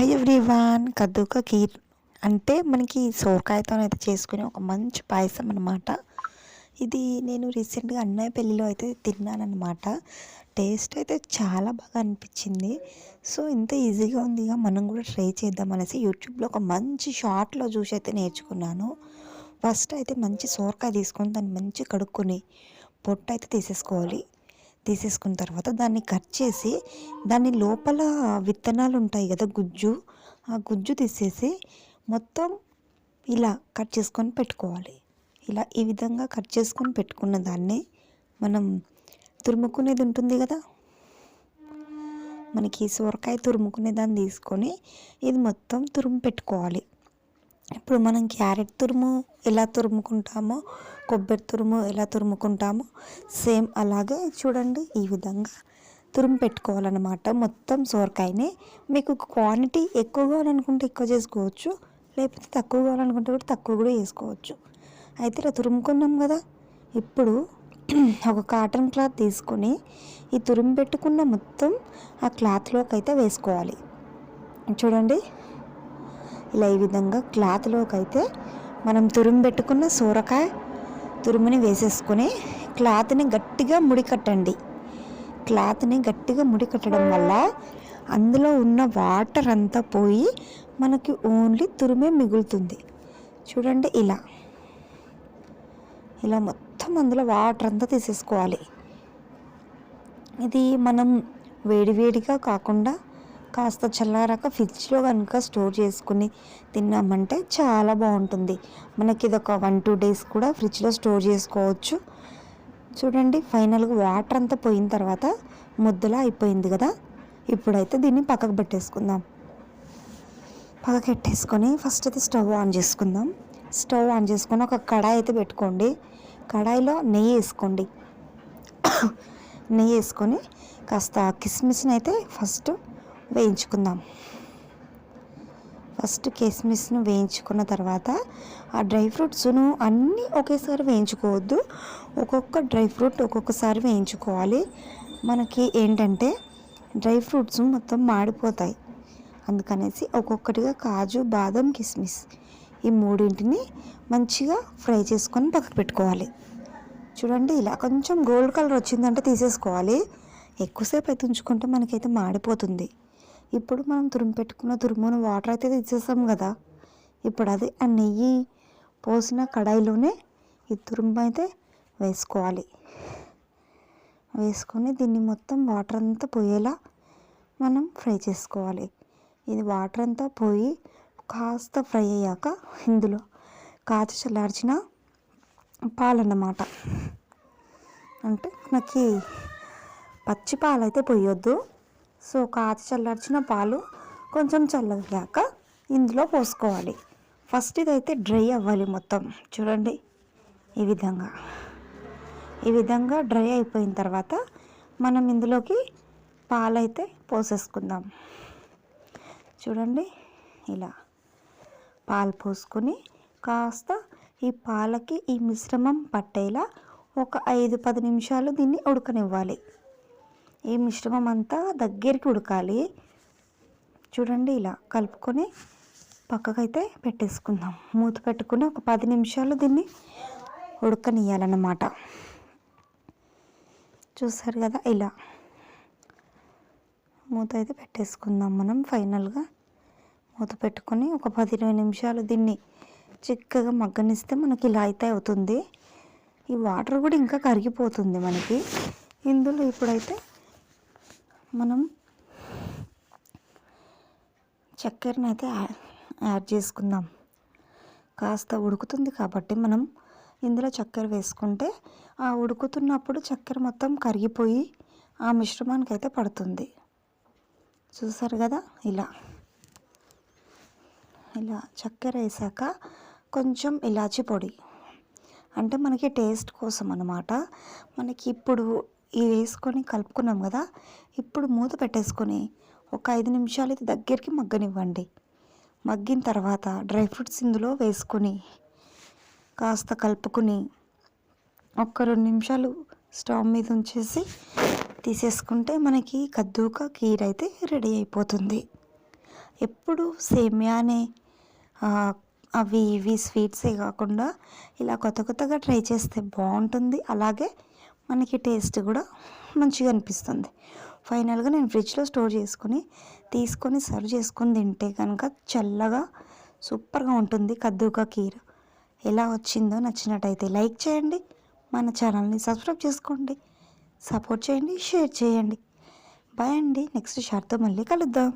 Hi everyone కద్దుక kheer. అంటే మనకి సోరకాయతో అయితే చేసుకునే ఒక మంచి పాయసం అనమాట ఇది నేను రీసెంట్గా అన్నయ్య పెళ్ళిలో అయితే తిన్నానమాట టేస్ట్ అయితే చాలా బాగా అనిపించింది. సో ఇంత ఈజీగా ఉంది ఇక మనం కూడా ట్రై చేద్దాం అనేసి యూట్యూబ్లో ఒక మంచి షార్ట్లో చూసి అయితే నేర్చుకున్నాను. ఫస్ట్ అయితే మంచి సోరకాయ తీసుకొని దాన్ని మంచి కడుక్కొని పొట్టు అయితే తీసేసుకోవాలి. తీసేసుకున్న తర్వాత దాన్ని కట్ చేసి దాని లోపల విత్తనాలు ఉంటాయి కదా గుజ్జు ఆ గుజ్జు తీసేసి మొత్తం ఇలా కట్ చేసుకొని పెట్టుకోవాలి. ఇలా ఈ విధంగా కట్ చేసుకొని పెట్టుకున్న దాన్ని మనం తురుముకునేది ఉంటుంది కదా? మనకి సొరకాయ తురుముకునే దాన్ని తీసుకొని ఇది మొత్తం తురుము పెట్టుకోవాలి. ఇప్పుడు మనం క్యారెట్ తురుము ఎలా తురుముకుంటామో కొబ్బరి తురుము ఎలా తురుముకుంటామో సేమ్ అలాగే చూడండి ఈ విధంగా తురుము పెట్టుకోవాలన్నమాట. మొత్తం సోరకాయనే. మీకు క్వాంటిటీ ఎక్కువ కావాలనుకుంటే ఎక్కువ చేసుకోవచ్చు. లేకపోతే తక్కువ కావాలనుకుంటే కూడా తక్కువ కూడా చేసుకోవచ్చు. అయితే ఇలా తురుముకున్నాం కదా. ఇప్పుడు ఒక కాటన్ క్లాత్ తీసుకొని ఈ తురుము పెట్టుకున్న మొత్తం ఆ క్లాత్లోకి అయితే వేసుకోవాలి. చూడండి. ఇలా ఈ విధంగా క్లాత్లోకి అయితే మనం తురుము పెట్టుకున్న సూరకాయ తురుముని వేసేసుకొని క్లాత్ని గట్టిగా ముడికట్టండి క్లాత్ని గట్టిగా ముడికట్టడం వల్ల అందులో ఉన్న వాటర్ అంతా పోయి మనకి ఓన్లీ తురుమే మిగులుతుంది. చూడండి ఇలా. ఇలా మొత్తం అందులో వాటర్ అంతా తీసేసుకోవాలి. ఇది మనం వేడివేడిగా కాకుండా కాస్త చల్లారాక ఫ్రిడ్జ్లో కనుక స్టోర్ చేసుకుని తిన్నామంటే చాలా బాగుంటుంది. మనకి ఇది ఒక వన్ టూ డేస్ కూడా ఫ్రిడ్జ్లో స్టోర్ చేసుకోవచ్చు. చూడండి ఫైనల్గా వాటర్ అంతా పోయిన తర్వాత ముద్దలా అయిపోయింది కదా? ఇప్పుడైతే దీన్ని పక్కకు పెట్టేసుకుందాం. పక్కకు పెట్టేసుకొని ఫస్ట్ అయితే స్టవ్ ఆన్ చేసుకుందాం. స్టవ్ ఆన్ చేసుకొని ఒక కడాయి అయితే పెట్టుకోండి. కడాయిలో నెయ్యి వేసుకోండి. నెయ్యి వేసుకొని కాస్త కిస్మిస్ని అయితే ఫస్ట్ వేయించుకుందాం. ఫస్ట్ కిస్మిస్ను వేయించుకున్న తర్వాత ఆ డ్రై ఫ్రూట్స్ను అన్నీ ఒకేసారి వేయించుకోవద్దు. ఒక్కొక్క డ్రై ఫ్రూట్ ఒక్కొక్కసారి వేయించుకోవాలి. మనకి ఏంటంటే డ్రై ఫ్రూట్స్ మొత్తం మాడిపోతాయి. అందుకనేసి ఒక్కొక్కటిగా కాజు బాదం కిస్మిస్ ఈ మూడింటిని మంచిగా ఫ్రై చేసుకొని పక్కకు పెట్టుకోవాలి. చూడండి ఇలా కొంచెం గోల్డ్ కలర్ వచ్చిందంటే తీసేసుకోవాలి. ఎక్కువసేపు అయితే ఉంచుకుంటే మనకైతే మాడిపోతుంది. ఇప్పుడు మనం తురుము పెట్టుకున్న తురుమును వాటర్ అయితే తీసేసాం కదా. ఇప్పుడు అది ఆ నెయ్యి పోసిన కడాయిలోనే ఈ తురుము అయితే వేసుకోవాలి. వేసుకొని దీన్ని మొత్తం వాటర్ అంతా పోయేలా మనం ఫ్రై చేసుకోవాలి. ఇది వాటర్ అంతా పోయి కాస్త ఫ్రై అయ్యాక ఇందులో కాచి చల్లార్చిన పాలన్నమాట. అంటే మనకి పచ్చి పాలైతే పోయొద్దు. సో కాచి చల్లార్చిన పాలు కొంచెం చల్లగాక ఇందులో పోసుకోవాలి. ఫస్ట్ ఇదైతే డ్రై అవ్వాలి మొత్తం. చూడండి ఈ విధంగా. ఈ విధంగా డ్రై అయిపోయిన తర్వాత మనం ఇందులోకి పాలైతే పోసేసుకుందాం. చూడండి ఇలా పాలు పోసుకొని కాస్త ఈ పాలకి ఈ మిశ్రమం పట్టేలా ఒక ఐదు పది నిమిషాలు దీన్ని ఉడకనివ్వాలి. ఈ మిశ్రమం అంతా దగ్గరికి ఉడకాలి. చూడండి ఇలా కలుపుకొని పక్కకైతే పెట్టేసుకుందాం. మూత పెట్టుకుని ఒక పది నిమిషాలు దీన్ని ఉడకనియాలన్నమాట చూసారు కదా ఇలా మూత అయితే పెట్టేసుకుందాం మనం ఫైనల్గా. మూత పెట్టుకొని ఒక పది ఇరవై నిమిషాలు దీన్ని చిక్కగా మగ్గనిస్తే మనకి ఇలా అయితే అవుతుంది. ఈ వాటర్ కూడా ఇంకా కరిగిపోతుంది మనకి. ఇందులో ఇప్పుడైతే మనం చక్కెరని అయితే యాడ్ చేసుకుందాం. కాస్త ఉడుకుతుంది కాబట్టి మనం ఇందులో చక్కెర వేసుకుంటే ఆ ఉడుకుతున్నప్పుడు చక్కెర మొత్తం కరిగిపోయి ఆ మిశ్రమానికి అయితే పడుతుంది. చూసారు కదా? ఇలా. ఇలా చక్కెర వేసాక కొంచెం ఇలాచి పొడి. అంటే మనకి టేస్ట్ కోసం అన్నమాట. మనకి ఇప్పుడు ఇవి వేసుకొని కలుపుకున్నాం కదా ఇప్పుడు మూత పెట్టేసుకొని ఒక ఐదు నిమిషాలు ఇది దగ్గరికి మగ్గనివ్వండి. మగ్గిన తర్వాత డ్రై ఫ్రూట్స్ ఇందులో వేసుకొని కాస్త కలుపుకొని ఒక్క రెండు నిమిషాలు స్టవ్ మీద ఉంచేసి తీసేసుకుంటే మనకి కద్దూక కీర్ అయితే రెడీ అయిపోతుంది. ఎప్పుడు సేమియానే అవి ఇవి స్వీట్సే కాకుండా ఇలా కొత్త కొత్తగా ట్రై చేస్తే బాగుంటుంది. అలాగే మనకి టేస్ట్ కూడా మంచిగా అనిపిస్తుంది. ఫైనల్గా నేను ఫ్రిడ్జ్లో స్టోర్ చేసుకొని తీసుకొని సర్వ్ చేసుకొని తింటే కనుక చల్లగా సూపర్గా ఉంటుంది కద్దుకా కీర. ఎలా వచ్చిందో నచ్చినట్టయితే లైక్ చేయండి మన ఛానల్ని సబ్స్క్రైబ్ చేసుకోండి సపోర్ట్ చేయండి షేర్ చేయండి. బాయ్ అండి నెక్స్ట్ షార్ట్తో మళ్ళీ కలుద్దాం.